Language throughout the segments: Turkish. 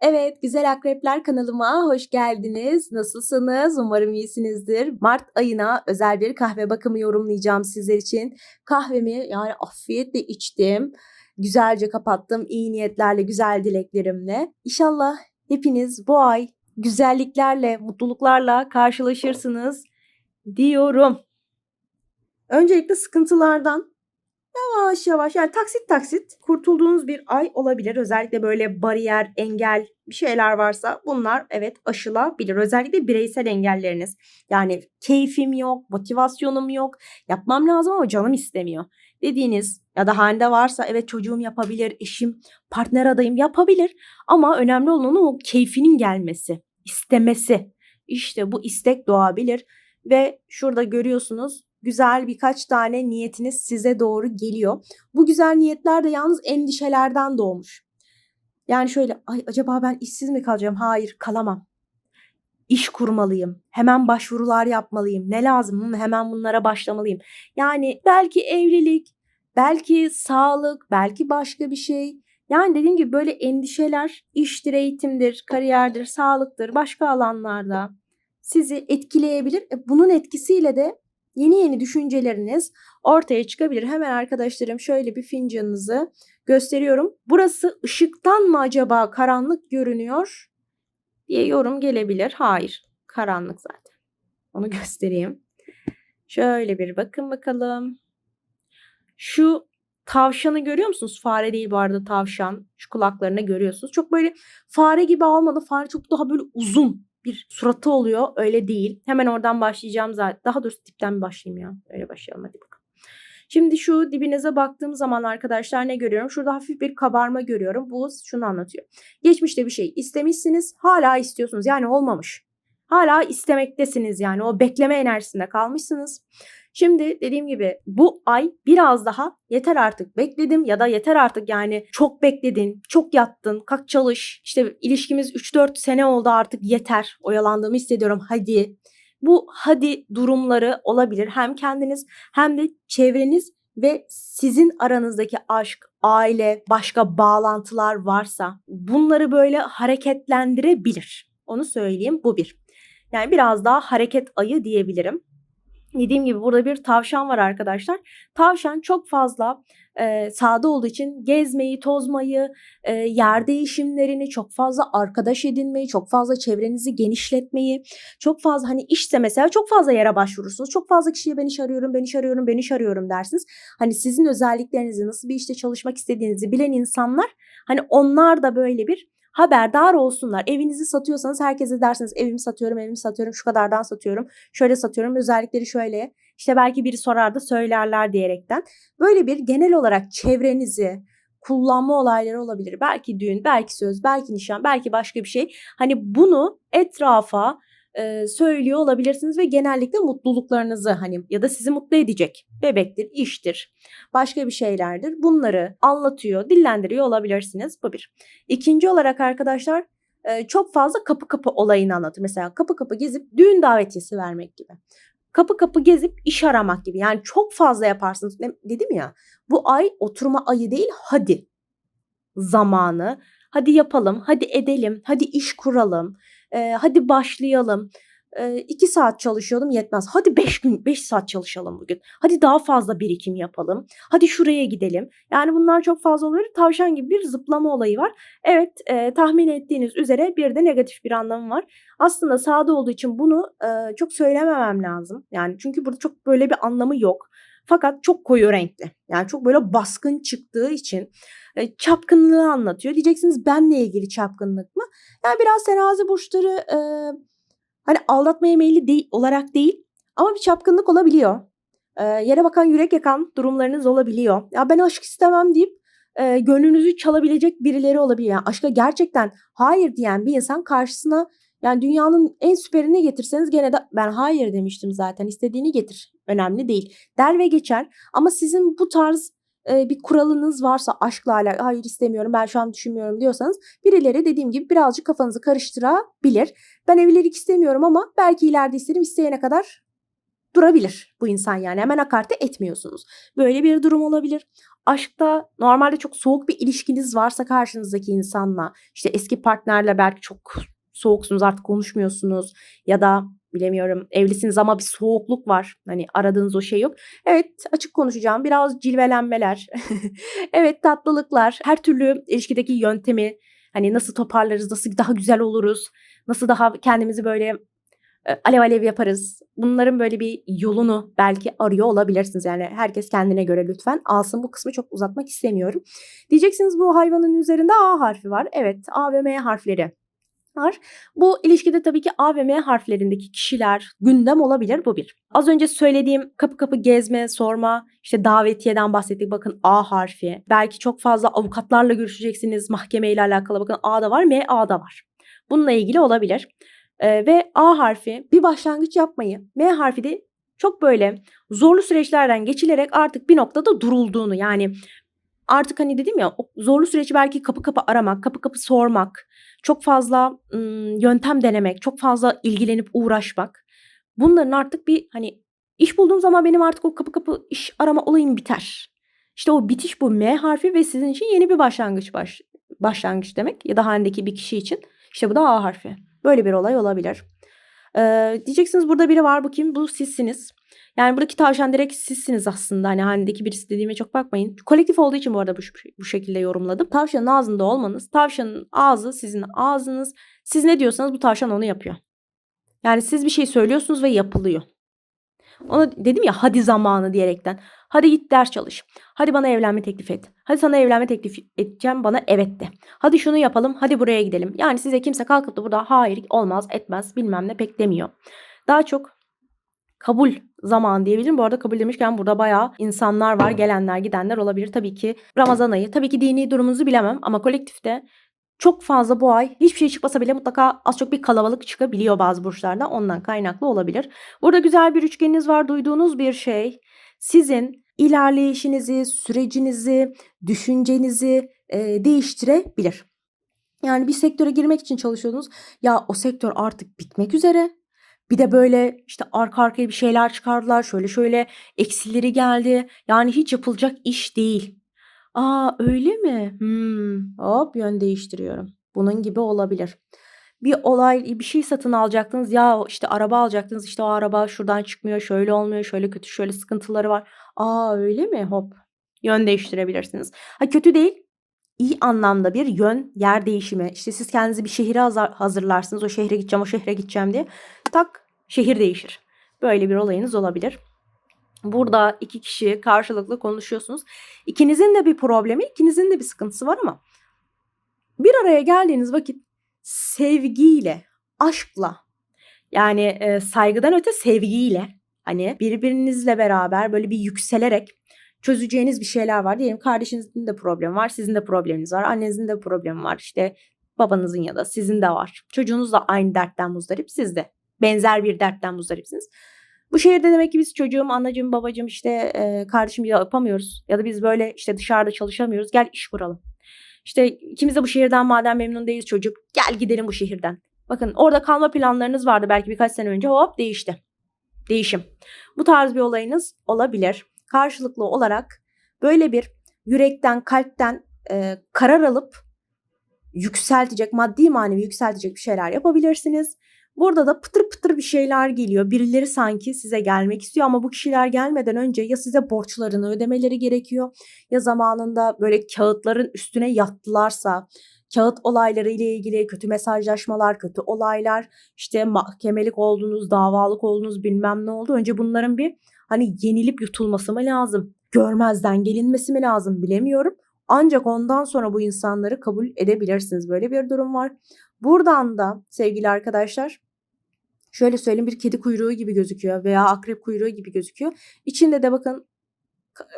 Evet, Güzel Akrepler kanalıma hoş geldiniz. Nasılsınız? Umarım iyisinizdir. Mart ayına özel bir kahve bakımı yorumlayacağım sizler için. Kahvemi yani afiyetle içtim. Güzelce kapattım iyi niyetlerle, güzel dileklerimle. İnşallah hepiniz bu ay güzelliklerle, mutluluklarla karşılaşırsınız diyorum. Öncelikle sıkıntılardan Yavaş yavaş yani taksit taksit kurtulduğunuz bir ay olabilir. Özellikle böyle bariyer, engel bir şeyler varsa bunlar evet aşılabilir. Özellikle bireysel engelleriniz. Yani keyfim yok, motivasyonum yok, yapmam lazım ama canım istemiyor. Dediğiniz ya da halinde varsa evet çocuğum yapabilir, eşim, partner adayım yapabilir. Ama önemli olan o keyfinin gelmesi, istemesi. İşte bu istek doğabilir. Ve şurada görüyorsunuz güzel birkaç tane niyetiniz size doğru geliyor. Bu güzel niyetler de yalnız endişelerden doğmuş. Yani şöyle ay acaba ben işsiz mi kalacağım? Hayır kalamam. İş kurmalıyım. Hemen başvurular yapmalıyım. Ne lazım? Hemen bunlara başlamalıyım. Yani belki evlilik, belki sağlık, belki başka bir şey. Yani dediğim gibi böyle endişeler iştir, eğitimdir, kariyerdir, sağlıktır, başka alanlarda sizi etkileyebilir. E bunun etkisiyle de yeni yeni düşünceleriniz ortaya çıkabilir. Hemen arkadaşlarım şöyle bir fincanınızı gösteriyorum. Burası ışıktan mı acaba karanlık görünüyor diye yorum gelebilir. Hayır, karanlık zaten. Onu göstereyim. Şöyle bir bakın bakalım. Şu tavşanı görüyor musunuz? Fare değil bu arada tavşan. Şu kulaklarını görüyorsunuz. Çok böyle fare gibi almadı. Fare çok daha böyle uzun bir suratı oluyor. Öyle değil. Hemen oradan başlayacağım zaten. Daha doğrusu dipten başlayayım ya. Öyle başlayalım hadi bakalım. Şimdi şu dibinize baktığım zaman arkadaşlar ne görüyorum? Şurada hafif bir kabarma görüyorum. Bu şunu anlatıyor. Geçmişte bir şey istemişsiniz. Hala istiyorsunuz. Yani olmamış. Hala istemektesiniz yani. O bekleme enerjisinde kalmışsınız. Şimdi dediğim gibi bu ay biraz daha yeter artık bekledim ya da yeter artık yani çok bekledin, çok yattın, kalk çalış. İşte ilişkimiz 3-4 sene oldu artık yeter. Oyalandığımı hissediyorum hadi. Bu hadi durumları olabilir. Hem kendiniz hem de çevreniz ve sizin aranızdaki aşk, aile, başka bağlantılar varsa bunları böyle hareketlendirebilir. Onu söyleyeyim bu bir. Yani biraz daha hareket ayı diyebilirim. Dediğim gibi burada bir tavşan var arkadaşlar. Tavşan çok fazla e, sağda olduğu için gezmeyi, tozmayı, e, yer değişimlerini, çok fazla arkadaş edinmeyi, çok fazla çevrenizi genişletmeyi, çok fazla hani işte mesela çok fazla yere başvurursunuz. Çok fazla kişiye ben iş arıyorum, ben iş arıyorum, ben iş arıyorum dersiniz. Hani sizin özelliklerinizi, nasıl bir işte çalışmak istediğinizi bilen insanlar hani onlar da böyle bir haberdar olsunlar. Evinizi satıyorsanız herkese dersiniz evimi satıyorum, evimi satıyorum, şu kadardan satıyorum, şöyle satıyorum, özellikleri şöyle. İşte belki biri sorar da söylerler diyerekten. Böyle bir genel olarak çevrenizi, kullanma olayları olabilir. Belki düğün, belki söz, belki nişan, belki başka bir şey. Hani bunu etrafa söylüyor olabilirsiniz ve genellikle mutluluklarınızı hani ya da sizi mutlu edecek bebektir, iştir, başka bir şeylerdir. Bunları anlatıyor, dillendiriyor olabilirsiniz. Bu bir. İkinci olarak arkadaşlar çok fazla kapı kapı olayını anlatır. Mesela kapı kapı gezip düğün davetiyesi vermek gibi. Kapı kapı gezip iş aramak gibi. Yani çok fazla yaparsınız. Dedim ya bu ay oturma ayı değil hadi zamanı. Hadi yapalım, hadi edelim, hadi iş kuralım, e, hadi başlayalım. E, iki saat çalışıyordum yetmez. Hadi beş gün, beş saat çalışalım bugün. Hadi daha fazla birikim yapalım. Hadi şuraya gidelim. Yani bunlar çok fazla oluyor. Tavşan gibi bir zıplama olayı var. Evet e, tahmin ettiğiniz üzere bir de negatif bir anlamı var. Aslında sağda olduğu için bunu e, çok söylememem lazım. Yani çünkü burada çok böyle bir anlamı yok. Fakat çok koyu renkli. Yani çok böyle baskın çıktığı için e, çapkınlığı anlatıyor. Diyeceksiniz benle ilgili çapkınlık mı? Yani biraz terazi burçları e, hani aldatmaya meyilli değil, olarak değil ama bir çapkınlık olabiliyor. E, yere bakan yürek yakan durumlarınız olabiliyor. Ya ben aşk istemem deyip e, gönlünüzü çalabilecek birileri olabiliyor. Yani aşka gerçekten hayır diyen bir insan karşısına yani dünyanın en süperini getirseniz gene de ben hayır demiştim zaten istediğini getir. Önemli değil. Der ve geçer ama sizin bu tarz bir kuralınız varsa aşkla alakalı hayır istemiyorum ben şu an düşünmüyorum diyorsanız birileri dediğim gibi birazcık kafanızı karıştırabilir. Ben evlilik istemiyorum ama belki ileride isterim isteyene kadar durabilir bu insan yani. Hemen hakaret de etmiyorsunuz. Böyle bir durum olabilir. Aşkta normalde çok soğuk bir ilişkiniz varsa karşınızdaki insanla işte eski partnerle belki çok soğuksunuz artık konuşmuyorsunuz ya da bilemiyorum evlisiniz ama bir soğukluk var. Hani aradığınız o şey yok. Evet açık konuşacağım. Biraz cilvelenmeler. evet tatlılıklar. Her türlü ilişkideki yöntemi hani nasıl toparlarız, nasıl daha güzel oluruz, nasıl daha kendimizi böyle e, alev alev yaparız. Bunların böyle bir yolunu belki arıyor olabilirsiniz. Yani herkes kendine göre lütfen alsın. Bu kısmı çok uzatmak istemiyorum. Diyeceksiniz bu hayvanın üzerinde A harfi var. Evet A ve M harfleri var. Bu ilişkide tabii ki A ve M harflerindeki kişiler gündem olabilir bu bir. Az önce söylediğim kapı kapı gezme, sorma, işte davetiyeden bahsettik bakın A harfi. Belki çok fazla avukatlarla görüşeceksiniz mahkemeyle alakalı bakın A da var M A da var. Bununla ilgili olabilir. Ee, ve A harfi bir başlangıç yapmayı, M harfi de çok böyle zorlu süreçlerden geçilerek artık bir noktada durulduğunu yani artık hani dedim ya zorlu süreci belki kapı kapı aramak, kapı kapı sormak, çok fazla ım, yöntem denemek, çok fazla ilgilenip uğraşmak. Bunların artık bir hani iş bulduğum zaman benim artık o kapı kapı iş arama olayım biter. İşte o bitiş bu M harfi ve sizin için yeni bir başlangıç baş, başlangıç demek ya da halindeki bir kişi için. İşte bu da A harfi. Böyle bir olay olabilir. Ee, diyeceksiniz burada biri var bu kim? Bu sizsiniz. Yani buradaki tavşan direkt sizsiniz aslında. Hani halindeki birisi dediğime çok bakmayın. Kolektif olduğu için bu arada bu, bu şekilde yorumladım. Tavşanın ağzında olmanız. Tavşanın ağzı sizin ağzınız. Siz ne diyorsanız bu tavşan onu yapıyor. Yani siz bir şey söylüyorsunuz ve yapılıyor. Ona dedim ya hadi zamanı diyerekten. Hadi git ders çalış. Hadi bana evlenme teklif et. Hadi sana evlenme teklif edeceğim bana evet de. Hadi şunu yapalım hadi buraya gidelim. Yani size kimse kalkıp da burada hayır olmaz etmez bilmem ne pek demiyor. Daha çok kabul zaman diyebilirim. Bu arada kabul demişken burada bayağı insanlar var. Gelenler gidenler olabilir. Tabii ki Ramazan ayı. Tabii ki dini durumunuzu bilemem ama kolektifte çok fazla bu ay hiçbir şey çıkmasa bile mutlaka az çok bir kalabalık çıkabiliyor bazı burçlarda. Ondan kaynaklı olabilir. Burada güzel bir üçgeniniz var. Duyduğunuz bir şey sizin ilerleyişinizi, sürecinizi, düşüncenizi e, değiştirebilir. Yani bir sektöre girmek için çalışıyordunuz. Ya o sektör artık bitmek üzere. Bir de böyle işte arka arkaya bir şeyler çıkardılar. Şöyle şöyle eksileri geldi. Yani hiç yapılacak iş değil. Aa öyle mi? Hmm, hop yön değiştiriyorum. Bunun gibi olabilir. Bir olay bir şey satın alacaktınız ya işte araba alacaktınız işte o araba şuradan çıkmıyor şöyle olmuyor şöyle kötü şöyle sıkıntıları var. Aa öyle mi hop yön değiştirebilirsiniz. Ha kötü değil iyi anlamda bir yön yer değişimi. İşte siz kendinizi bir şehire hazırlarsınız o şehre gideceğim o şehre gideceğim diye tak şehir değişir. Böyle bir olayınız olabilir. Burada iki kişi karşılıklı konuşuyorsunuz. İkinizin de bir problemi, ikinizin de bir sıkıntısı var ama bir araya geldiğiniz vakit sevgiyle, aşkla yani e, saygıdan öte sevgiyle hani birbirinizle beraber böyle bir yükselerek çözeceğiniz bir şeyler var. Diyelim kardeşinizin de problemi var, sizin de probleminiz var, annenizin de problemi var. İşte babanızın ya da sizin de var. Çocuğunuz da aynı dertten muzdarip, siz de benzer bir dertten muzdaripsiniz. Bu şehirde demek ki biz çocuğum, anacığım, babacığım işte e, kardeşim yapamıyoruz. Ya da biz böyle işte dışarıda çalışamıyoruz. Gel iş kuralım. İşte ikimiz de bu şehirden madem memnun değiliz çocuk. Gel gidelim bu şehirden. Bakın orada kalma planlarınız vardı belki birkaç sene önce. Hop değişti. Değişim. Bu tarz bir olayınız olabilir. Karşılıklı olarak böyle bir yürekten, kalpten e, karar alıp yükseltecek, maddi manevi yükseltecek bir şeyler yapabilirsiniz. Burada da pıtır pıtır bir şeyler geliyor. Birileri sanki size gelmek istiyor ama bu kişiler gelmeden önce ya size borçlarını ödemeleri gerekiyor ya zamanında böyle kağıtların üstüne yattılarsa kağıt olayları ile ilgili kötü mesajlaşmalar, kötü olaylar, işte mahkemelik olduğunuz, davalık olduğunuz bilmem ne oldu. Önce bunların bir hani yenilip yutulması mı lazım? Görmezden gelinmesi mi lazım bilemiyorum. Ancak ondan sonra bu insanları kabul edebilirsiniz. Böyle bir durum var. Buradan da sevgili arkadaşlar şöyle söyleyeyim bir kedi kuyruğu gibi gözüküyor veya akrep kuyruğu gibi gözüküyor. İçinde de bakın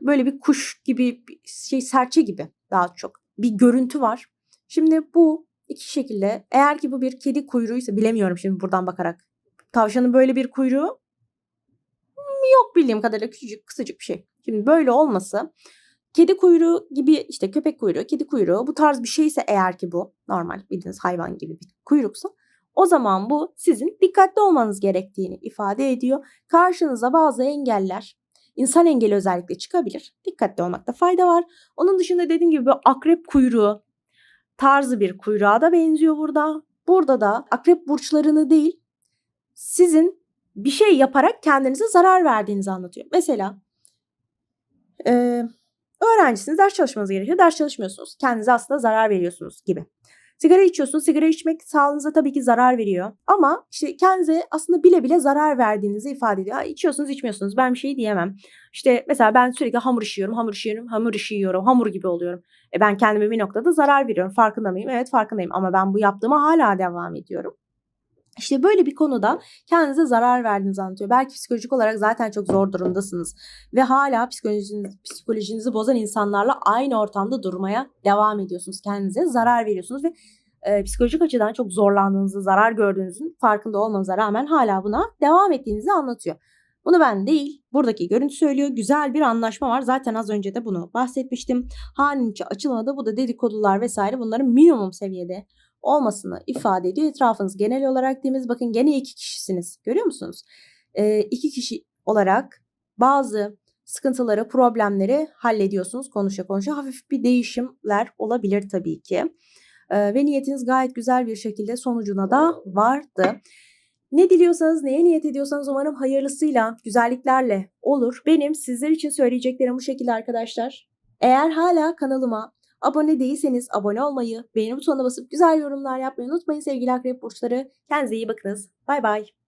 böyle bir kuş gibi bir şey serçe gibi daha çok bir görüntü var. Şimdi bu iki şekilde eğer ki bu bir kedi kuyruğuysa bilemiyorum şimdi buradan bakarak. Tavşanın böyle bir kuyruğu yok bildiğim kadarıyla küçücük kısacık bir şey. Şimdi böyle olması kedi kuyruğu gibi işte köpek kuyruğu, kedi kuyruğu bu tarz bir şeyse eğer ki bu normal bildiğiniz hayvan gibi bir kuyruksa O zaman bu sizin dikkatli olmanız gerektiğini ifade ediyor. Karşınıza bazı engeller, insan engeli özellikle çıkabilir. Dikkatli olmakta fayda var. Onun dışında dediğim gibi akrep kuyruğu tarzı bir kuyruğa da benziyor burada. Burada da akrep burçlarını değil, sizin bir şey yaparak kendinize zarar verdiğinizi anlatıyor. Mesela e, öğrencisiniz, ders çalışmanız gerekiyor. Ders çalışmıyorsunuz. Kendinize aslında zarar veriyorsunuz gibi. Sigara içiyorsunuz. Sigara içmek sağlığınıza tabii ki zarar veriyor. Ama işte kendinize aslında bile bile zarar verdiğinizi ifade ediyor. Ha, içiyorsunuz, içmiyorsunuz. Ben bir şey diyemem. İşte mesela ben sürekli hamur işiyorum, hamur işiyorum, hamur işi yiyorum, hamur gibi oluyorum. E ben kendime bir noktada zarar veriyorum. Farkında mıyım? Evet farkındayım. Ama ben bu yaptığıma hala devam ediyorum. İşte böyle bir konuda kendinize zarar verdiğinizi anlatıyor. Belki psikolojik olarak zaten çok zor durumdasınız ve hala psikolojiniz, psikolojinizi bozan insanlarla aynı ortamda durmaya devam ediyorsunuz. Kendinize zarar veriyorsunuz ve e, psikolojik açıdan çok zorlandığınızı, zarar gördüğünüzün farkında olmanıza rağmen hala buna devam ettiğinizi anlatıyor. Bunu ben değil, buradaki görüntü söylüyor. Güzel bir anlaşma var. Zaten az önce de bunu bahsetmiştim. Halin içi açılmadı. Bu da dedikodular vesaire bunların minimum seviyede olmasını ifade ediyor. Etrafınız genel olarak temiz. Bakın gene iki kişisiniz. Görüyor musunuz? Ee, iki kişi olarak bazı sıkıntıları, problemleri hallediyorsunuz konuşa konuşa. Hafif bir değişimler olabilir tabii ki. Ee, ve niyetiniz gayet güzel bir şekilde sonucuna da vardı. Ne diliyorsanız, neye niyet ediyorsanız umarım hayırlısıyla, güzelliklerle olur. Benim sizler için söyleyeceklerim bu şekilde arkadaşlar. Eğer hala kanalıma abone değilseniz abone olmayı, beğeni butonuna basıp güzel yorumlar yapmayı unutmayın sevgili akrep burçları. Kendinize iyi bakınız. Bay bay.